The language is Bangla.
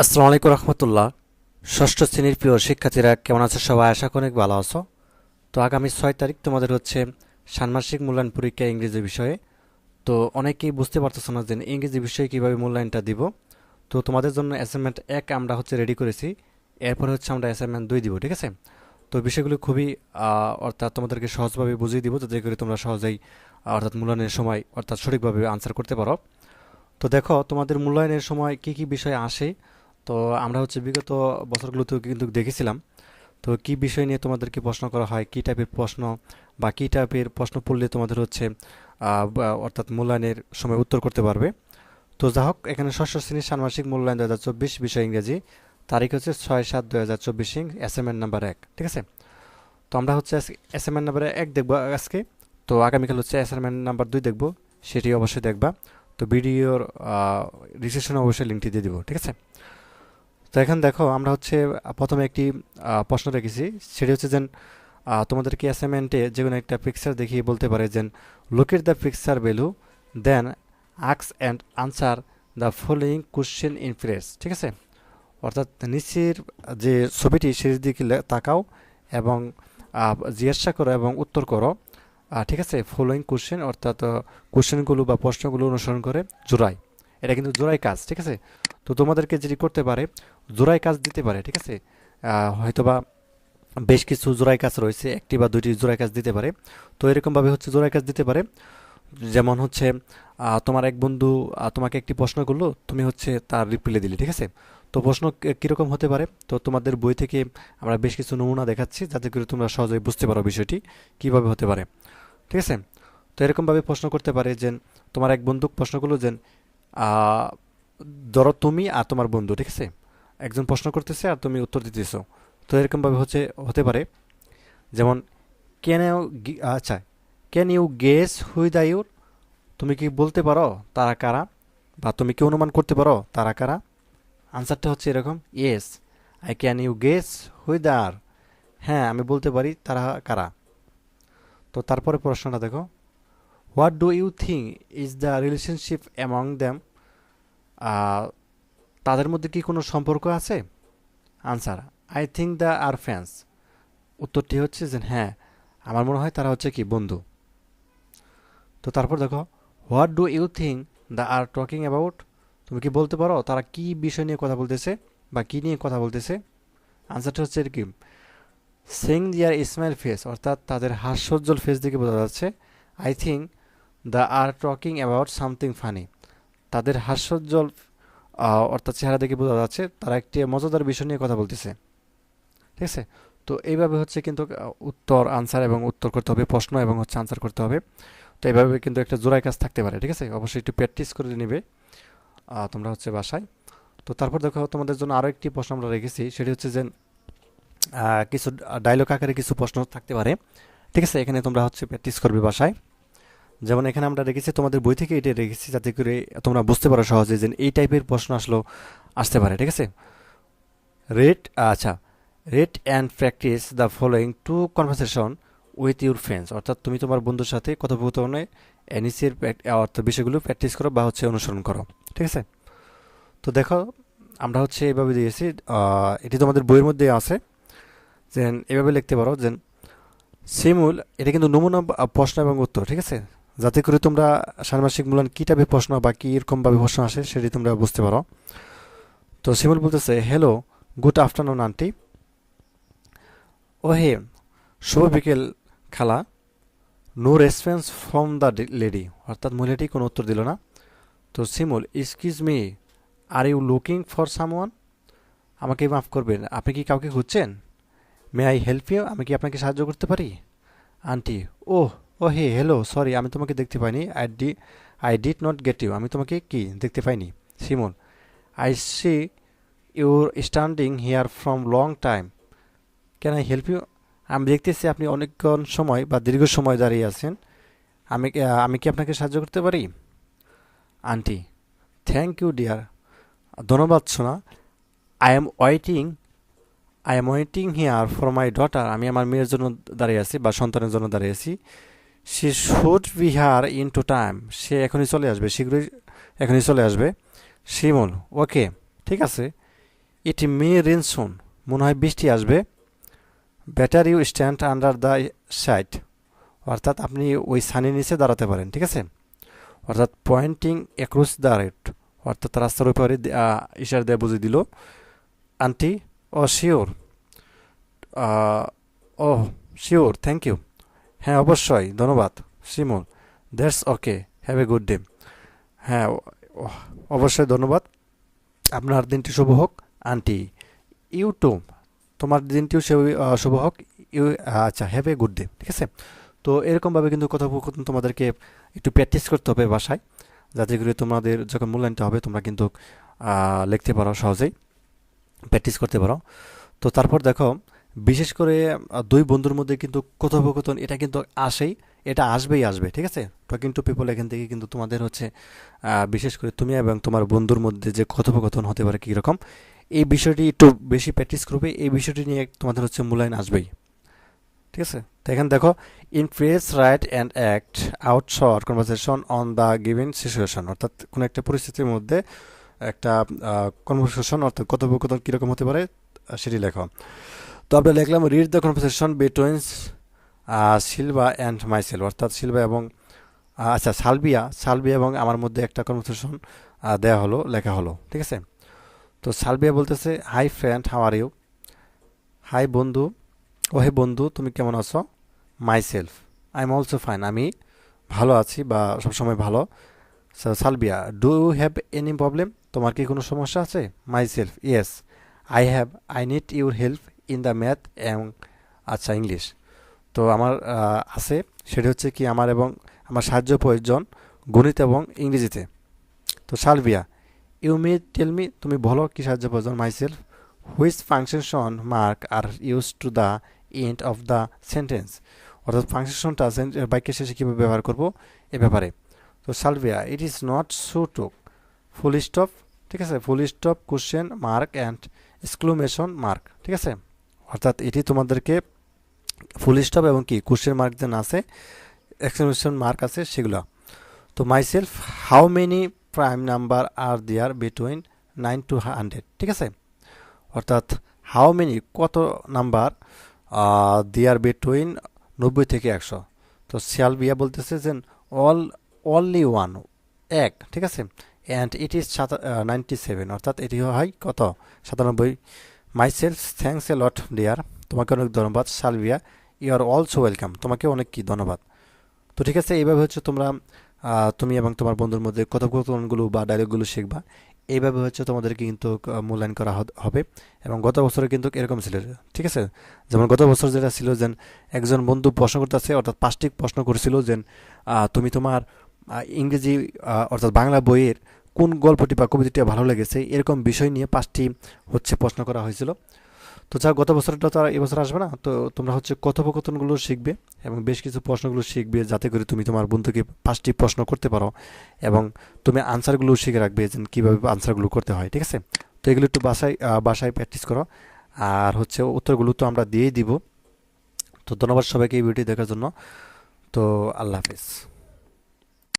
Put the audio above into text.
আসসালামু আলাইকুম রহমতুল্লাহ। ষষ্ঠ শ্রেণির প্রিয় শিক্ষার্থীরা, কেমন আছো সবাই? আশা করি অনেক ভালো আছো। তো আগামী ছয় তারিখ তোমাদের হচ্ছে ষান্মাসিক মূল্যায়ন পরীক্ষা ইংরেজি বিষয়ে। তো অনেকেই বুঝতে পারতেছো না যে ইংরেজি বিষয়ে কীভাবে মূল্যায়নটা দিব। তো তোমাদের জন্য অ্যাসাইনমেন্ট এক আমরা হচ্ছে রেডি করেছি। এরপরে হচ্ছে আমরা অ্যাসাইনমেন্ট দুই দিব, ঠিক আছে? তো বিষয়গুলো খুবই অর্থাৎ তোমাদেরকে সহজভাবে বুঝিয়ে দিব, যাতে করে তোমরা সহজেই, অর্থাৎ মূল্যায়নের সময়, অর্থাৎ সঠিকভাবে আনসার করতে পারো। তো দেখো, তোমাদের মূল্যায়নের সময় কি কি বিষয় আসে? তো আমরা হচ্ছে বিগত বছরগুলোতেও কিন্তু দেখেছিলাম। তো কি বিষয় নিয়ে তোমাদেরকে প্রশ্ন করা হয়? কি টাইপের প্রশ্ন বা কি টাইপের প্রশ্ন পড়লে তোমাদের হচ্ছে অর্থাৎ মূল্যায়নের সময় উত্তর করতে পারবে? তো যা হোক, এখানে ষষ্ঠ শ্রেণির ষান্মাসিক মূল্যায়ন দু হাজার চব্বিশ বিষয় ইংরেজি। তারিখ হচ্ছে ছয় সাত দু হাজার চব্বিশ ইং অ্যাসাইনমেন্ট নাম্বার এক, ঠিক আছে? তো আমরা হচ্ছে অ্যাসাইনমেন্ট নাম্বার এক দেখব আজকে। তো আগামীকাল হচ্ছে অ্যাসাইনমেন্ট নাম্বার দুই দেখব, সেটি অবশ্যই দেখবা। তো ভিডিওর রিসেপশনে অবশ্যই লিঙ্কটি দিয়ে দিব, ঠিক আছে? তো এখন দেখো, আমরা হচ্ছে, প্রথমে একটি প্রশ্ন রেখেছি। সেটি হচ্ছে যে তোমাদেরকে অ্যাসাইনমেন্টে যে কোনো একটা পিকচার দেখিয়ে বলতে পারে যে look at the picture value then আক্স and answer the following question in pairs ঠিক আছে? অর্থাৎ নিচের যে ছবিটি সেটির দিকে তাকাও এবং জিজ্ঞাসা করো এবং উত্তর করো। ঠিক আছে? ফলোয়িং কোশ্চেন অর্থাৎ কোশ্চেনগুলো বা প্রশ্নগুলো অনুসরণ করে জোড়াই এটা কিন্তু জোড়াই কাজ, ঠিক আছে? তো তোমাদেরকে যেটি করতে পারে জোড়াই কাজ দিতে পারে, ঠিক আছে? হয়তোবা বেশ কিছু জোড়াই কাজ রয়েছে, একটি বা দুইটি জোড়াই কাজ দিতে পারে। তো এরকমভাবে হচ্ছে জোড়াই কাজ দিতে পারে। যেমন হচ্ছে তোমার এক বন্ধু তোমাকে একটি প্রশ্ন করল, তুমি হচ্ছে তার রিপ্লাই দিলে, ঠিক আছে? তো প্রশ্ন কীরকম হতে পারে? তো তোমাদের বই থেকে আমরা বেশ কিছু নমুনা দেখাচ্ছি, যাতে করে তোমরা সহজেই বুঝতে পারো বিষয়টি, কীভাবে হতে পারে, ঠিক আছে? তো এরকমভাবে প্রশ্ন করতে পারে যে, তোমার এক বন্ধু প্রশ্ন করল যে ধরো তুমি আর তোমার বন্ধু, ঠিক আছে? একজন প্রশ্ন করতেছে আর তুমি উত্তর দিতেছো। তো এরকমভাবে হচ্ছে, হতে পারে। যেমন ক্যান ইউ আচ্ছা can you guess who they are তুমি কি বলতে পারো, তারা কারা? বা তুমি কি অনুমান করতে পারো, তারা কারা? আনসারটা হচ্ছে এরকম yes I can you guess who are হ্যাঁ আমি বলতে পারি তারা কারা। তো তারপরে প্রশ্নটা দেখো। What do you think is the relationship among them তাদের মধ্যে কি কোনো সম্পর্ক আছে? Answer I think they are friends উত্তরটি হচ্ছে যে হ্যাঁ আমার মনে হয় তারা হচ্ছে কি বন্ধু। তো তারপর দেখো what do you think they are talking about তুমি কি বলতে পারো তারা কি বিষয় নিয়ে কথা বলতেছে বা কি নিয়ে কথা বলতেছে? আনসারটা হচ্ছে কি সিং দিয়ার ইসমাইল ফেস অর্থাৎ তাদের হাস্যজ্জ্বল ফেস দিকে বোঝা যাচ্ছে I think they are talking about something funny তাদের হাস্যোজ্জ্বল অর্থাৎ চেহারা দেখে বোঝা যাচ্ছে তারা একটি মজাদার বিষয় নিয়ে কথা বলতেছে। ঠিক আছে? তো এইভাবে হচ্ছে কিন্তু উত্তর আনসার এবং উত্তর করতে হবে, প্রশ্ন এবং হচ্ছে আনসার করতে হবে। তো এইভাবে কিন্তু একটা জোড়াই কাজ থাকতে পারে, ঠিক আছে? অবশ্যই একটু প্র্যাকটিস করে নেবে তোমরা হচ্ছে বাসায়। তো তারপর দেখো তোমাদের জন্য আরও একটি প্রশ্ন আমরা রেখেছি, সেটি হচ্ছে যে কিছু ডায়লগ আকারে কিছু প্রশ্ন থাকতে পারে। ঠিক আছে? এখানে তোমরা হচ্ছে প্র্যাকটিস করবে বাসায়। যেমন এখানে আমরা রেখেছি, তোমাদের বই থেকে এটা রেখেছি যাতে করে তোমরা বুঝতে পারো সহজে যে এই টাইপের প্রশ্ন আসলো, আসতে পারে, ঠিক আছে? রেট আচ্ছা read and practise the following two conversation with your friends অর্থাৎ তুমি তোমার বন্ধুর সাথে কথোপকথনে এনইসির অর্থাৎ বিষয়গুলো প্র্যাকটিস করো বা হচ্ছে অনুসরণ করো, ঠিক আছে? তো দেখো, আমরা হচ্ছে এভাবে দিয়েছি এটি তোমাদের বইয়ের মধ্যে আছে যে এভাবে লিখতে পারো যে সিমুল এটা কিন্তু নমুনা প্রশ্ন এবং উত্তর, ঠিক আছে? যাতে করে তোমরা ষান্মাসিক মূল্যায়ন কী টাইপের প্রশ্ন বা কী এরকমভাবে প্রশ্ন আসে সেটি তোমরা বুঝতে পারো। তো সিমুল বলতেছে হ্যালো গুড আফটারনুন আন্টি ও হে শুভ বিকেল, খালা। No response from the lady অর্থাৎ মহিলাটি কোনো উত্তর দিল না। তো Shimul excuse me are you looking for someone আমাকে মাফ করবেন, আপনি কি কাউকে খুঁজছেন? মে আই হেল্প ইউ আমি কি আপনাকে সাহায্য করতে পারি? আন্টি ও ও হে হ্যালো সরি আমি তোমাকে দেখতে পাইনি। I D I did not get you আমি তোমাকে কি দেখতে পাইনি? Simon I see you're standing here from long time can I help you আমি দেখতেছি আপনি অনেকক্ষণ সময় বা দীর্ঘ সময় দাঁড়িয়ে আছেন। আমি আমি কি আপনাকে সাহায্য করতে পারি? আন্টি থ্যাংক ইউ ডিয়ার ধন্যবাদ, সোনা। I am waiting I am waiting here for my daughter আমি আমার মেয়ের জন্য দাঁড়িয়ে আছি বা সন্তানের জন্য দাঁড়িয়ে আছি। সে should be here in due time সে এখনই চলে আসবে, শীঘ্রই এখনই চলে আসবে। শিমুল, ওকে, ঠিক আছে। ইট মে রেন সুন মনে হয় বৃষ্টি আসবে। Better you stand under the shade অর্থাৎ আপনি ওই সানের নিচে দাঁড়াতে পারেন, ঠিক আছে? অর্থাৎ পয়েন্টিং অ্যাক্রস দ্য রোড অর্থাৎ রাস্তার উপরে ইশার দেয়া বুঝে দিল। Aunty O sure O sure thank you হ্যাঁ অবশ্যই। ধন্যবাদ। Shimul, that's okay. Have a good day. হ্যাঁ অবশ্যই ধন্যবাদ। আপনার দিনটি শুভ হোক। আন্টি, ইউ টু, তোমার দিনটিও শুভ হোক। ইউ আচ্ছা হ্যাভ এ গুড ডে, ঠিক আছে? তো এরকমভাবে কিন্তু কথোপকথন তোমাদেরকে একটু প্র্যাকটিস করতে হবে বাসায়। যাতে করে তোমাদের যখন মূল্যায়নটা হবে, তোমরা কিন্তু লিখতে পারো সহজেই। প্র্যাকটিস করতে পারো। তো তারপর দেখো বিশেষ করে দুই বন্ধুর মধ্যে কিন্তু কথোপকথন, এটা কিন্তু আসেই, এটা আসবেই আসবে, ঠিক আছে? টকিং টু পিপল এখান থেকে কিন্তু তোমাদের হচ্ছে বিশেষ করে তুমি এবং তোমার বন্ধুর মধ্যে যে কথোপকথন হতে পারে কীরকম এই বিষয়টি একটু বেশি প্র্যাকটিস করবে, এই বিষয়টি নিয়ে তোমাদের হচ্ছে মূল্যায়ন আসবেই। ঠিক আছে? তো এখানে দেখো in pairs write and act out short conversation on the given situation অর্থাৎ কোনো একটা পরিস্থিতির মধ্যে একটা কনভারসেশন অর্থাৎ কথোপকথন কীরকম হতে পারে সেটি লেখো। আমরা লিখলাম read the conversation between Silva and myself অর্থাৎ সিলভা এবং আচ্ছা সালবিয়া সালবিয়া এবং আমার মধ্যে একটা কনভারসেশন দেওয়া হলো, লেখা হলো, ঠিক আছে? তো সালবিয়া বলতেছে hi friend how are you hi বন্ধু ও হে বন্ধু, তুমি কেমন আছো? Myself I am also fine আমি ভালো আছি বা সবসময় ভালো। Salvia do you have any problem তোমার কি কোনো সমস্যা আছে? Myself yes I have I need your help in the math এবং আচ্ছা ইংলিশ তো আমার আছে। সেটা হচ্ছে কি আমার এবং আমার সাহায্য প্রয়োজন গণিত এবং ইংরেজিতে। তো Salvia you may tell me তুমি বলো কি সাহায্য প্রয়োজন myself which function mark are use to the end of the sentence অর্থাৎ ফাংশনটা বাক্যের শেষে কীভাবে ব্যবহার করব? এ ব্যাপারে। তো Salvia it is not so to full stop ঠিক আছে? Full stop question mark and exclamation mark ঠিক আছে? অর্থাৎ এটি তোমাদেরকে ফুল স্টপ এবং কি কোশ্চেন মার্ক যেন আছে এক্সক্লেমেশন মার্ক আছে সেগুলো। তো myself how many prime number are there between nine to hundred ঠিক আছে? অর্থাৎ হাউ মেনি কত নাম্বার দেয়ার বিটুইন নব্বই থেকে একশো? তো সিয়ালবিয়া বলতেছে যে অল অনলি ওয়ান এক, ঠিক আছে? And it is ninety seven অর্থাৎ এটি হয় কত? সাতানব্বই। Myself thanks a lot dear তোমাকে অনেক ধন্যবাদ, Salvia. You are also welcome তোমাকে অনেক কি ধন্যবাদ। তো ঠিক আছে, এইভাবে হচ্ছে তোমরা তুমি এবং তোমার বন্ধুর মধ্যে কথোপকথনগুলো বা ডায়লগগুলো শিখবা। এইভাবে হচ্ছে তোমাদেরকে কিন্তু মূল্যায়ন করা হবে। এবং গত বছরে কিন্তু এরকম ছিল। ঠিক আছে? যেমন গত বছর যেটা ছিল যে, একজন বন্ধু প্রশ্ন করতেছে, অর্থাৎ পাঁচটি প্রশ্ন করেছিল যে তুমি তোমার ইংরেজি অর্থাৎ বাংলা বইয়ের কোন গল্পটি বা কবিতাটি ভালো লেগেছে, এরকম বিষয় নিয়ে পাঁচটি হচ্ছে প্রশ্ন করা হয়েছিল। তো যা গত বছরটা তো আর এবছর আসবে না, তো তোমরা হচ্ছে কথোপকথনগুলো শিখবে এবং বেশ কিছু প্রশ্নগুলো শিখবে যাতে করে তুমি তোমার বন্ধুকে পাঁচটি প্রশ্ন করতে পারো এবং তুমি আনসারগুলো শিখে রাখবে যে কীভাবে আনসারগুলো করতে হয়, ঠিক আছে? তো এগুলো একটু বাসায় বাসায় প্র্যাকটিস করো। আর হচ্ছে উত্তরগুলো তো আমরা দিয়েই দিব। তো ধন্যবাদ সবাইকে এই ভিডিও দেখার জন্য। তো আল্লাহ হাফিজ।